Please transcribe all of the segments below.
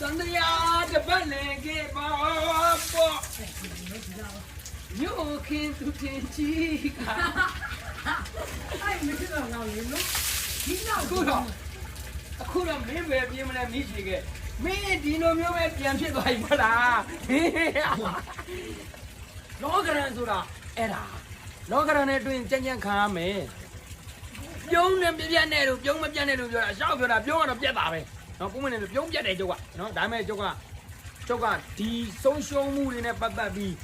သံတရားတပတ်လည်းခဲ့ပါပေါ့ညိုခင်သူတင်ချီကအဲ့မဖြစ်တော့တော့လေနော်ဒီနောက်အခုတော့အခုတော့မင်းပဲပြင်းမလဲမိရှိခဲ့မင်းဒီလိုမျိုးပဲပြန်ဖြစ်သွားပြီမလားဟေးလောကရန်ဆိုတာအဲ့ဒါလောကရန်နဲ့တွင်ကြမ်းကြမ်းခံရမယ်ပြုံးနဲ့ပြပြနဲ့လို့ပြုံးမပြတ်နဲ့လို့ပြောတာရှောက်ပြောတာပြုံးကတော့ပြတ်တာပဲ နော်ကိုမင်းနဲ့ပြုံးပြတ်တယ်ကျုပ်ကနော်ဒါပေမဲ့ကျုပ်ကကျုပ်ကဒီဆုံးရှုံးမှုတွေနဲ့ပတ်သက်ပြီး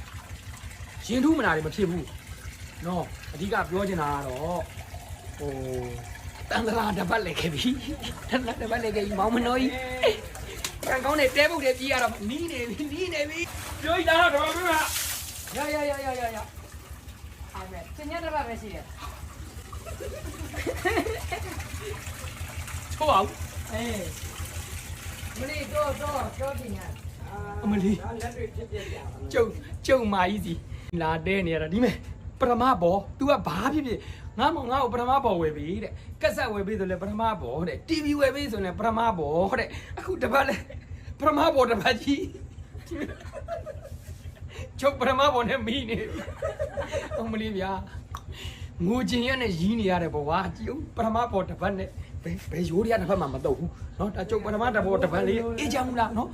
ရင်ထူးမနာတွေမဖြစ်ဘူးနော်အဓိကပြောချင်တာကတော့ဟိုတန်တရာတပတ်လည်းခဲ့ပြီတန်တရာတပတ်လည်းခဲ့ပြီမောင်မနှောကြီးကံကောင်းတဲ့တဲပုတ်တွေကြီးရတော့နီးနေပြီနီးနေပြီပြောရတာတော့မင်းကရရရရရရအဲ့မဲ့စညက်တစ်ပတ်ပဲရှိတယ်ချိုးအောင်အေး မလေးတော့တော့တော့တင်ရအမလီလက်တွေဖြစ်ပြကြကျုံကျုံမာကြီးစီလာတဲနေရတာဒီမဲ့ပထမဘော तू ကဘာဖြစ်ဖြစ်ငါမငါ့ကိုပထမဘောဝယ်ပြီတဲ့ကက်ဆက်ဝယ်ပြီဆိုလဲပထမဘောတဲ့ TV ဝယ်ပြီဆိုလဲပထမဘောတဲ့အခုတပတ်လဲပထမဘောတပတ်ကြီးချုပ်ပထမဘောနဲ့မိနေပြီအမလီဗျာငိုချင်ရနဲ့ရီးနေရတယ်ဘဝကြည့်ဦးပထမဘောတပတ်နဲ့ ဘယ်ဘယ်ရိုးရတစ်ဖက်မှမတော့ဘူးเนาะဒါချုပ်ပထမတဘောတပတ်လေးအေးချမ်းမလားเนาะ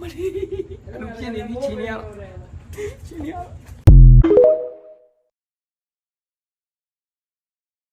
မလီအဲ့လိုဖြစ်နေပြီချင်းနေရတော့ချင်းနေရတော့